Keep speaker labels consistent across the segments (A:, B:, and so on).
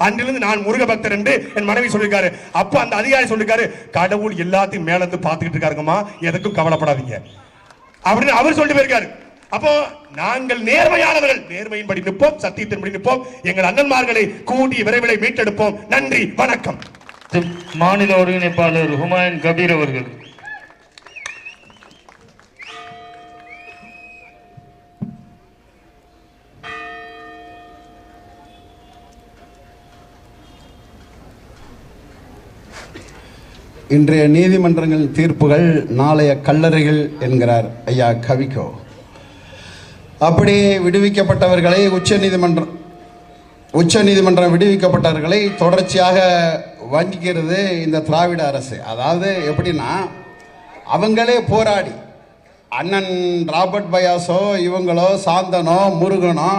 A: அன்றிலிருந்து நான் முருக பக்தர் என்று என் மனைவி சொல்லியிருக்காரு. அப்ப அந்த அதிகாரி சொல்லிருக்காரு கடவுள் எல்லாத்தையும் மேல இருந்து பார்த்துக்கிட்டு இருக்காருங்கம்மா. எதுக்கும் கவலைப்படாதீங்க. அப்படின்னு அவர் சொல்லிட்டு போயிருக்காரு. அப்போ நாங்கள் நேர்மையானவர்கள். நேர்மையின்படி நிற்போம் சத்தியத்தின்படி நிற்போம். எங்கள் அண்ணன்மார்களை கூடி விரைவில் மீட்டெடுப்போம். நன்றி வணக்கம்.
B: மாநில ஒருங்கிணைப்பாளர் ஹுமாயூன் கபீர் அவர்கள்.
C: இன்றைய நீதிமன்றங்களின் தீர்ப்புகள் நாளைய கல்லறைகள் என்கிறார் ஐயா கவிக்கோ. அப்படி விடுவிக்கப்பட்டவர்களை உச்ச நீதிமன்றம் உச்ச நீதிமன்றம் விடுவிக்கப்பட்டவர்களை தொடர்ச்சியாக வங்கிக்கிறது இந்த திராவிட அரசு. அதாவது எப்படின்னா அவங்களே போராடி. அண்ணன் ராபர்ட் பயாசோ இவங்களோ சாந்தனோ முருகனோ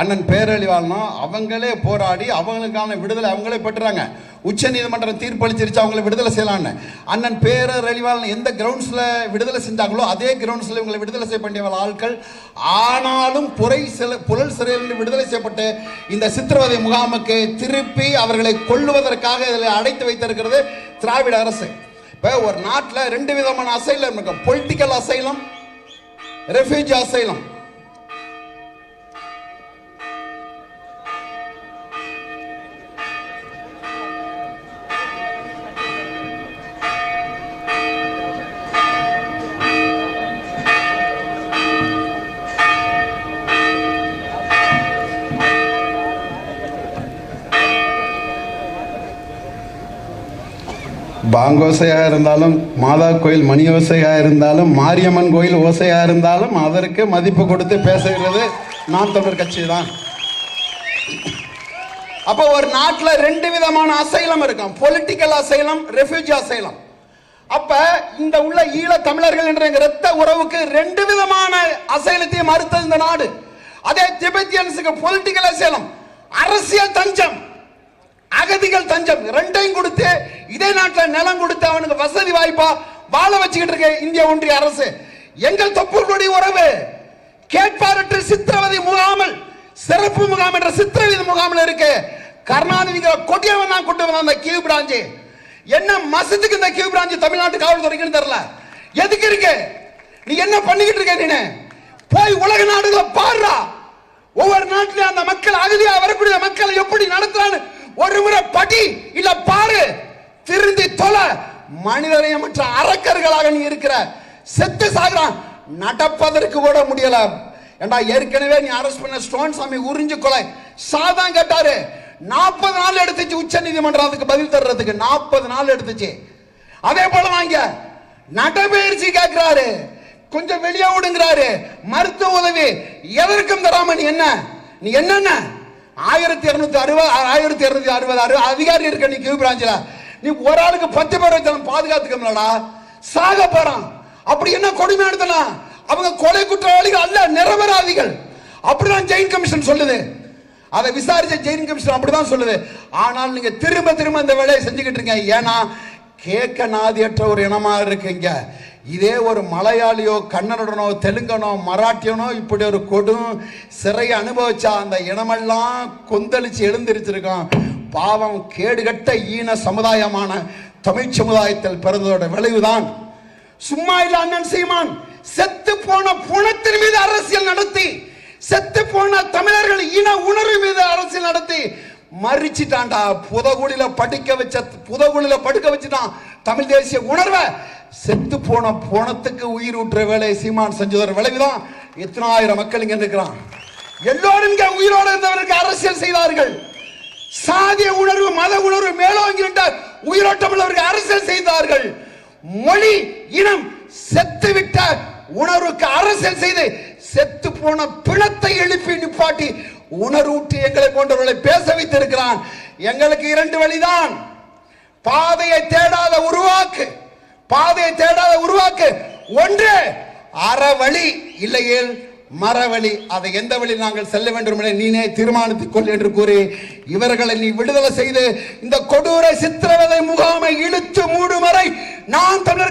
C: அண்ணன் பேரழிவாளனோ அவங்களே போராடி அவங்களுக்கான விடுதலை அவங்களே பெற்றுறாங்க உச்ச நீதிமன்றம் தீர்ப்பளிச்சிருச்சு அவங்களை விடுதலை செய்யலான்னு அண்ணன் பேரழிவாளன் எந்த கிரவுண்ட்ஸில் விடுதலை செஞ்சாங்களோ அதே கிரவுண்ட்ஸில் இவங்களை விடுதலை செய்ய வேண்டிய ஆட்கள் ஆனாலும் புரை சில புழல் சிறையிலிருந்து விடுதலை செய்யப்பட்டு இந்த சித்திரவதை முகாமுக்கு திருப்பி அவர்களை கொல்லுவதற்காக இதில் அடைத்து வைத்திருக்கிறது திராவிட அரசு. இப்போ ஒரு நாட்டில் ரெண்டு விதமான அசைலம் இருக்கும் பொலிட்டிக்கல் அசைலம் ரெஃப்யூஜி அசைலம். பாங்கோசையாக இருந்தாலும் மாதா கோயில் மணி ஓசையாக இருந்தாலும் மாரியம்மன் கோயில் ஓசையாக இருந்தாலும் அதற்கு மதிப்பு கொடுத்து பேசுகிறது நாம் தமிழர் கட்சி தான். அப்போ ஒரு நாட்டில் ரெண்டு விதமான அசைலம் இருக்கும். Political asylum refugee asylum. அப்ப இந்த உள்ள ஈழ தமிழர்கள் என்ற எங்க இரத்த உறவுக்கு ரெண்டு விதமான அசைலத்தையும் மறுத்தது இந்த நாடு. அதே திபெத்தியன்ஸுக்கு பொலிட்டிக்கல் அசைலம் அரசியல் தஞ்சம். அகதிகள் தஞ்சம் ரெண்டையும் கொடுத்து இதே நாட்டில் நிலம் கொடுத்து அவனுக்கு வசதி வாய்ப்பா வாழ வச்சுக்கிட்டு இருக்க இந்திய ஒன்றிய அரசு. எங்கள் தொப்புளுடைய உறவு கேட்பாரற்ற சித்திரவதை முகாமல் சிறப்பு முகாம் என்ற சித்திரவதை முகாமில் இருக்கு. கருணாநிதி கொடியவன் தான் கொண்டு வந்த அந்த கியூ பிராஞ்சு என்ன மசத்துக்கு இந்த கியூ பிராஞ்சு தமிழ்நாட்டு காவல்துறைக்குன்னு தெரியல. எதுக்கு இருக்கு? நீ என்ன பண்ணிக்கிட்டு இருக்க நீ போய் உலக நாடுகளை பாடுறா ஒவ்வொரு நாட்டிலும் அந்த மக்கள் அகதியா வரக்கூடிய ஒரு முறை படி இல்ல பாரு திருந்தி தொலை மனிதரையமற்ற அரக்கர்களாக நீ இருக்கிற செத்து சாகுறான். நடப்பதற்கு கூட முடியல. ஏண்டா ஏற்கனவே நீ அரெஸ்ட் பண்ண ஸ்டோன் சாமி உறிஞ்சு கொலை. சாதான் கேட்டாரு. நாற்பது நாள் எடுத்துச்சு உச்ச நீதிமன்றம் அதுக்கு பதில் தர்றதுக்கு நாற்பது நாள் எடுத்துச்சு. அதே போல வாங்க. நடைபயிற்சி கேட்கிறாரு கொஞ்சம் வெளியே விடுங்கிறாரு. மருத்துவ உதவி எதற்கும் தராம நீ என்ன? நீ என்னென்ன? ஆயிரத்தி இரநூத்தி அறுபது ஆயிரத்தி இரநூத்தி அறுபது அறுபது அதிகாரி இருக்க நீ கியூ பிரான்ச்சில் நீ ஒரு ஆளுக்கு பத்து பேர் வச்சாலும் பாதுகாத்துக்கலடா சாக போறான். அப்படி என்ன கொடுமை எடுத்தலாம் அவங்க கொலை குற்றவாளிகள் அல்ல நிரபராதிகள். அப்படிதான் ஜெயின் கமிஷன் சொல்லுது. அதை விசாரிச்ச ஜெயின் கமிஷன் அப்படிதான் சொல்லுது. ஆனால் நீங்க திரும்ப திரும்ப இந்த வேலையை செஞ்சுக்கிட்டு இருக்கீங்க. ஏன்னா கேட்க நாதியற்ற ஒரு இனமா இருக்கீங்க. இதே ஒரு மலையாளியோ கன்னடனோ தெலுங்கனோ மராட்டியனோ இப்படி ஒரு கொடும் சிறையை அனுபவிச்சா அந்த இனமெல்லாம் கொந்தளிச்சு எழுந்திருச்சிருக்கான். பாவம் கேடுகட்ட ஈன சமுதாயமான தமிழ் சமுதாயத்தில் பிறந்ததோட விளைவுதான். சும்மா இல்ல அண்ணன் சீமான் செத்து போன புணத்தின் மீது அரசியல் நடத்தி செத்து போன தமிழர்கள் இன உணர்வு மீது அரசியல் நடத்தி மறிச்சிட்டான்டா. புதகுழில படிக்க வச்ச புதகுழில படுக்க வச்சுட்டான் தமிழ் தேசிய உணர்வை. செத்து போன போனத்துக்கு உயிர் ஊற்ற வேலை சீமான் செஞ்சதோட விளைவுதான் எத்தனாயிரம் மக்கள் இங்க இருக்கிறான். எல்லோரும் இங்க உயிரோடு இருந்தவருக்கு அரசியல் செய்தார்கள். சாதிய உணர்வு மத உணர்வு மேலோங்கி விட்டார் உயிரோட்டம் உள்ளவருக்கு அரசியல் செய்தார்கள். மொழி இனம் செத்து விட்ட உணர்வுக்கு அரசியல் செய்து செத்து போன பிணத்தை எழுப்பி நிப்பாட்டி உணர்வூட்டி எங்களை போன்றவர்களை பேச வைத்திருக்கிறான். எங்களுக்கு இரண்டு வழிதான். பாதையை தேடாத உருவாக்கு. பாதையை தேடாத உருவாக்கு. ஒன்று அறவழி இல்லையேல் மரவழி. அதை எந்த வழி நாங்கள் செல்ல வேண்டும் என நீனே தீர்மானித்துக் கொள் என்று கூறி இவர்களை நீ விடுதலை செய்து இந்த கொடூர சித்திரவதை முகாமை இழுத்து மூடும் வரை நான் தமிழர்